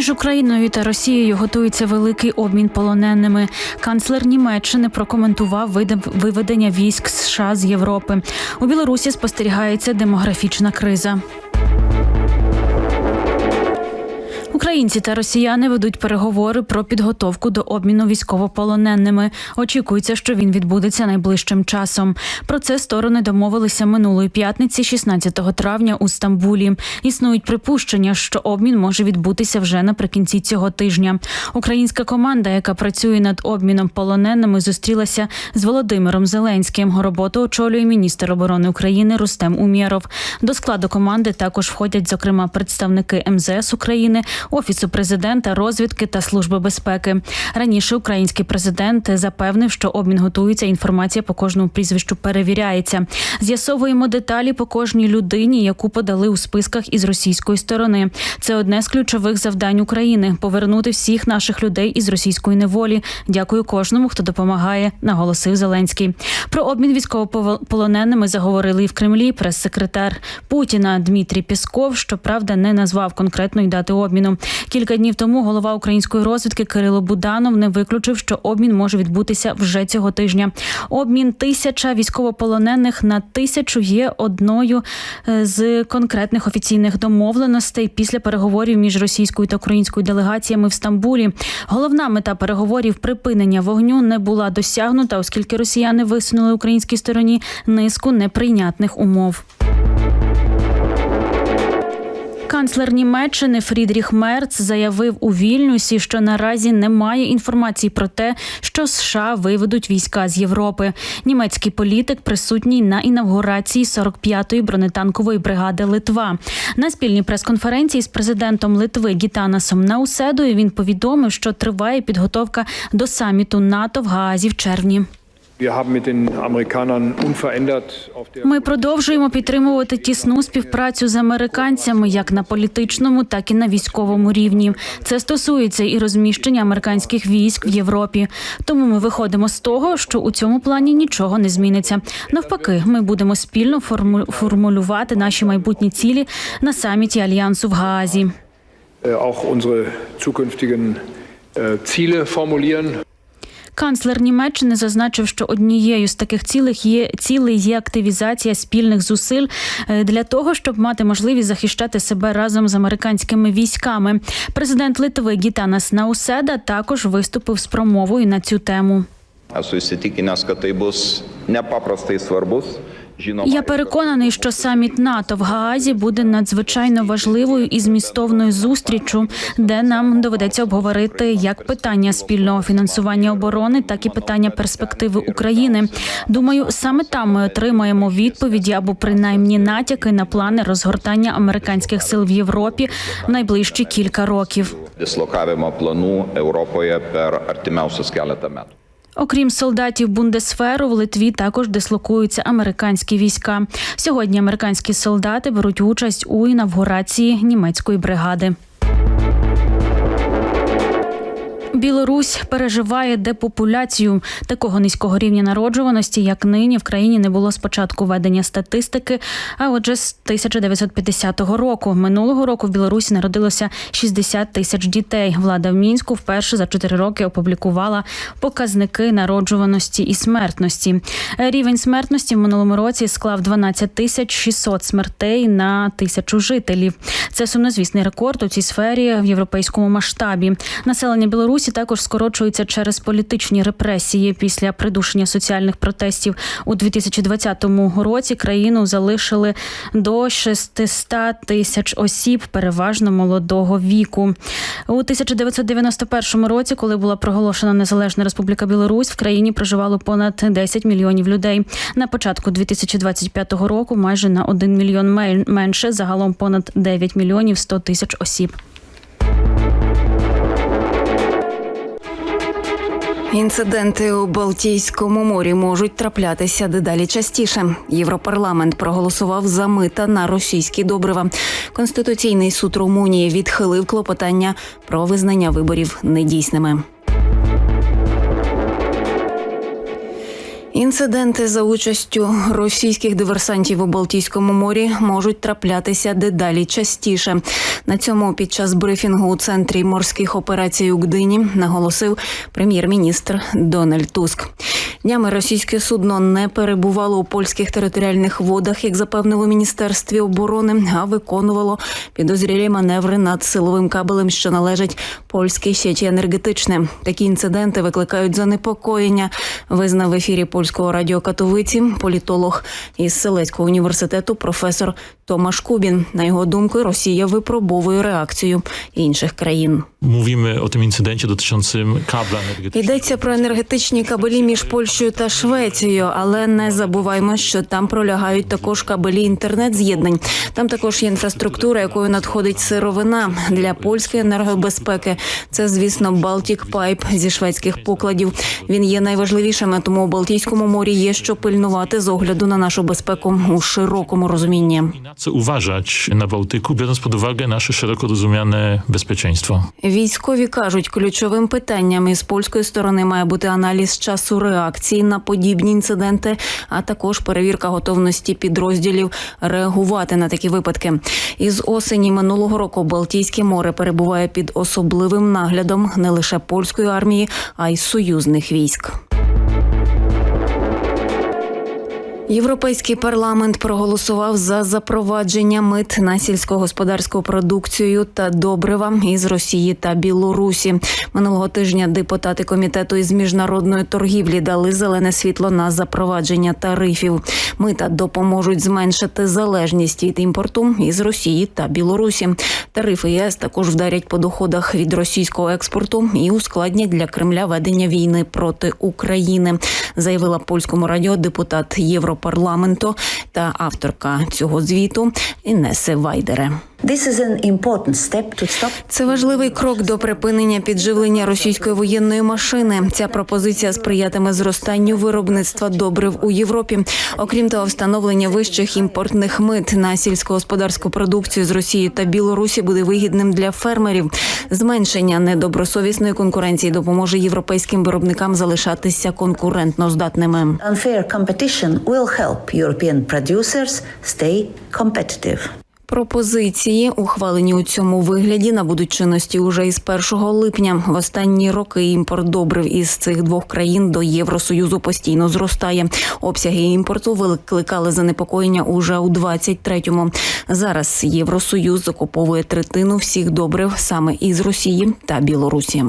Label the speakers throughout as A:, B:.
A: Між Україною та Росією готується великий обмін полоненими. Канцлер Німеччини прокоментував виведення військ США з Європи. У Білорусі спостерігається демографічна криза. Українці та росіяни ведуть переговори про підготовку до обміну військовополоненими. Очікується, що він відбудеться найближчим часом. Про це сторони домовилися минулої п'ятниці, 16 травня, у Стамбулі. Існують припущення, що обмін може відбутися вже наприкінці цього тижня. Українська команда, яка працює над обміном полоненими, зустрілася з Володимиром Зеленським. Роботу очолює міністр оборони України Рустем Умєров. До складу команди також входять, зокрема, представники МЗС України, офісу президента, розвідки та служби безпеки. Раніше український президент запевнив, що обмін готується. Інформація по кожному прізвищу перевіряється. З'ясовуємо деталі по кожній людині, яку подали у списках із російської сторони. Це одне з ключових завдань України повернути всіх наших людей із російської неволі. Дякую кожному, хто допомагає, наголосив Зеленський. Про обмін військовополоненими заговорили і в Кремлі. Прес-секретар Путіна Дмитрій Пісков, щоправда, не назвав конкретної дати обміну. Кілька днів тому голова української розвідки Кирило Буданов не виключив, що обмін може відбутися вже цього тижня. Обмін тисяча військовополонених на тисячу є одною е, з конкретних офіційних домовленостей після переговорів між російською та українською делегаціями в Стамбулі. Головна мета переговорів припинення вогню не була досягнута, оскільки росіяни висунули українській стороні низку неприйнятних умов. Канцлер Німеччини Фрідріх Мерц заявив у Вільнюсі, що наразі немає інформації про те, що США виведуть війська з Європи. Німецький політик присутній на інавгурації 45-ї бронетанкової бригади Литва. На спільній прес-конференції з президентом Литви Гітанасом Науседою він повідомив, що триває підготовка до саміту НАТО в Гаазі в червні. Ми продовжуємо підтримувати тісну співпрацю з американцями як на політичному, так і на військовому рівні. Це стосується і розміщення американських військ в Європі. Тому ми виходимо з того, що у цьому плані нічого не зміниться. Навпаки, ми будемо спільно форму- формулювати наші майбутні цілі на саміті альянсу в Гаазі.
B: äh, auch unsere zukünftigen äh, Ziele formulieren.
A: Канцлер Німеччини зазначив, що однією з таких цілих є цілей є активізація спільних зусиль е, для того, щоб мати можливість захищати себе разом з американськими військами. Президент Литви Гітанас Науседа також виступив з промовою на цю тему.
C: Асусі tai bus nepaprastai svarbus. Žinoma,
A: Я переконаний, що саміт НАТО в Гаазі буде надзвичайно важливою і змістовною зустріччю, де нам доведеться обговорити як питання спільного фінансування оборони, так і питання перспективи України. Думаю, саме там ми отримаємо відповіді або принаймні натяки на плани розгортання американських сил в Європі в найближчі кілька років.
C: Europoje per artimiausius keletą metų.
A: Окрім солдатів Бундесферу, в Литві також дислокуються американські війська. Сьогодні американські солдати беруть участь у інавгурації німецької бригади. Білорусь переживає депопуляцію такого низького рівня народжуваності, як нині в країні не було з початку ведення статистики. А отже, з 1950 року минулого року в Білорусі народилося 60 тисяч дітей. Влада в мінську вперше за 4 роки опублікувала показники народжуваності і смертності. Рівень смертності в минулому році склав 12 тисяч 600 смертей на тисячу жителів. Це сумнозвісний рекорд у цій сфері в європейському масштабі. Населення Білорусі також скорочується через політичні репресії після придушення соціальних протестів у 2020 році. Країну залишили до 600 тисяч осіб, переважно молодого віку. У 1991 році, коли була проголошена незалежна Республіка Білорусь, в країні проживало понад 10 мільйонів людей. На початку 2025 року майже на 1 мільйон менше, загалом понад 9 мільйонів 100 тисяч осіб.
D: Інциденти у Балтійському морі можуть траплятися дедалі частіше. Європарламент проголосував за мита на російські добрива. Конституційний суд Румунії відхилив клопотання про визнання виборів недійсними. Інциденти за участю російських диверсантів у Балтійському морі можуть траплятися дедалі частіше. На цьому під час брифінгу у центрі морських операцій у Гдині наголосив прем'єр-міністр Дональд Туск. Днями російське судно не перебувало у польських територіальних водах, як запевнило міністерстві оборони, а виконувало підозрілі маневри над силовим кабелем, що належить польській сіті енергетичне. Такі інциденти викликають занепокоєння. Визнав в ефірі польського радіо Катовиці політолог із Селецького університету професор Томаш Кубін. На його думку, Росія випробовує реакцію інших країн.
E: O tym incydencie dotyczącym kabla energetycznego.
D: Йдеться про енергетичні кабелі між Польщею та Швецією, але не забуваймо, що там пролягають також кабелі інтернет-з'єднань. Там також є інфраструктура, якою надходить сировина для польської енергобезпеки. Це, звісно, Балтік Пайп зі шведських покладів. Він є найважливішим, тому у Балтійському морі є що пильнувати з огляду на нашу безпеку у широкому розумінні.
E: Co uważać na Bałtyku, biorąc pod uwagę nasze szeroko rozumiane bezpieczeństwo.
D: Військові кажуть, ключовим питанням із польської сторони має бути аналіз часу реакції на подібні інциденти, а також перевірка готовності підрозділів реагувати на такі випадки. Із осені минулого року Балтійське море перебуває під особливим наглядом не лише польської армії, а й союзних військ. Європейський парламент проголосував за запровадження мит на сільськогосподарську продукцію та добрива із Росії та Білорусі. Минулого тижня депутати комітету із міжнародної торгівлі дали зелене світло на запровадження тарифів. Мита допоможуть зменшити залежність від імпорту із Росії та Білорусі. Тарифи ЄС також вдарять по доходах від російського експорту і ускладнять для Кремля ведення війни проти України, заявила польському радіо депутат Європарламенту та авторка цього звіту Інеси Вайдере. Це важливий крок до припинення підживлення російської воєнної машини. Ця пропозиція сприятиме зростанню виробництва добрив у Європі. Окрім того, встановлення вищих імпортних мит на сільськогосподарську продукцію з Росії та Білорусі буде вигідним для фермерів. Зменшення недобросовісної конкуренції допоможе європейським виробникам залишатися конкурентно здатними.
F: unfair competition will help European producers stay competitive.
D: Пропозиції, ухвалені у цьому вигляді, набудуть чинності уже із 1 липня. В останні роки імпорт добрив із цих двох країн до Євросоюзу постійно зростає. Обсяги імпорту викликали занепокоєння уже у 23-му. Зараз Євросоюз закуповує третину всіх добрив саме із Росії та Білорусі.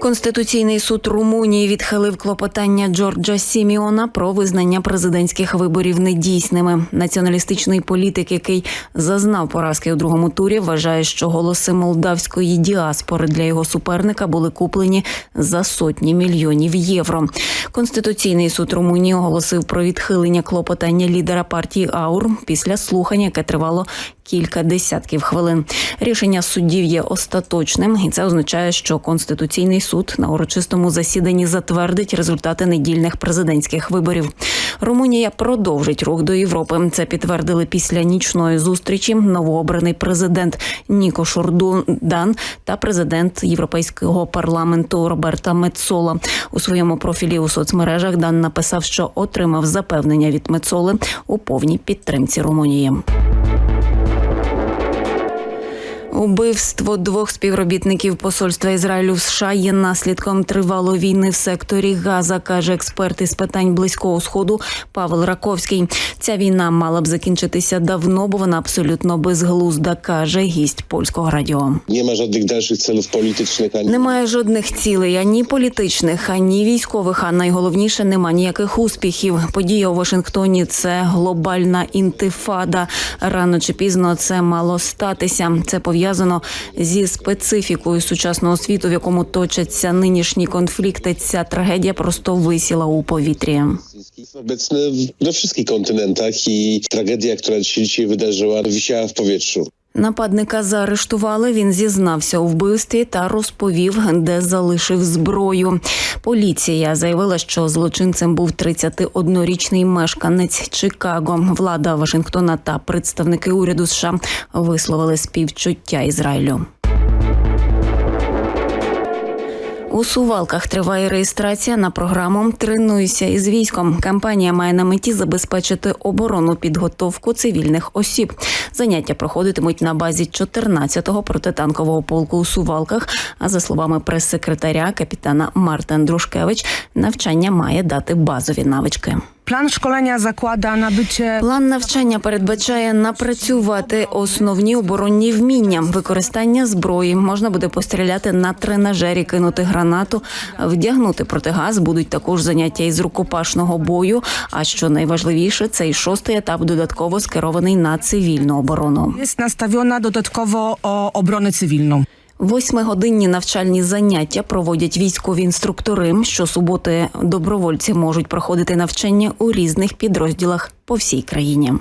D: Конституційний суд Румунії відхилив клопотання Джорджа Сіміона про визнання президентських виборів недійсними. Націоналістичний політик, який зазнав поразки у другому турі, вважає, що голоси молдавської діаспори для його суперника були куплені за сотні мільйонів євро. Конституційний суд Румунії оголосив про відхилення клопотання лідера партії Аур після слухання, яке тривало кілька десятків хвилин. Рішення суддів є остаточним, і це означає, що конституційний суд на урочистому засіданні затвердить результати недільних президентських виборів. Румунія продовжить рух до Європи. Це підтвердили після нічної зустрічі новообраний президент Ніко Шордан та президент Європейського парламенту Роберта Мецола. У своєму профілі у соцмережах Дан написав, що отримав запевнення від Мецоли у повній підтримці Румунії. Убивство двох співробітників посольства Ізраїлю в США є наслідком тривалої війни в секторі Газа, каже експерт із питань близького сходу Павел Раковський. Ця війна мала б закінчитися давно, бо вона абсолютно безглузда, каже гість польського радіо.
G: Ma żadnych dalszych celów politycznych ani
D: Немає жодних цілей ані політичних, ані військових. А найголовніше нема ніяких успіхів. Подія у Вашингтоні це глобальна інтифада. Рано чи пізно це мало статися. Це пов'язано зі специфікою сучасного світу, в якому точаться нинішні конфлікти. Ця трагедія просто висіла у повітрі.
G: jest на всіх kontynentach i tragedia, która się dzisiaj wydarzyła, wisiała w.
D: Нападника заарештували. Він зізнався у вбивстві та розповів, де залишив зброю. Поліція заявила, що злочинцем був 31-річний мешканець Чикаго. Влада Вашингтона та представники уряду США висловили співчуття Ізраїлю. У Сувалках триває реєстрація на програму Тренуйся із військом. Кампанія має на меті забезпечити оборону підготовку цивільних осіб. Заняття проходитимуть на базі 14-го протитанкового полку у Сувалках. А за словами прес-секретаря капітана Марта Андрушкевич, навчання має дати базові навички.
H: Plan szkolenia zakłada nabycie
D: План навчання передбачає напрацювати основні оборонні вміння, використання зброї. Можна буде постріляти на тренажері, кинути гранату, вдягнути протигаз. Будуть також заняття із рукопашного бою. А що найважливіше, цей шостий етап додатково скерований на цивільну оборону.
H: nastawiona dodatkowo o obronę cywilną.
D: Восьмигодинні навчальні заняття проводять військові інструктори. Щосуботи добровольці можуть проходити навчання у різних підрозділах по всій країні.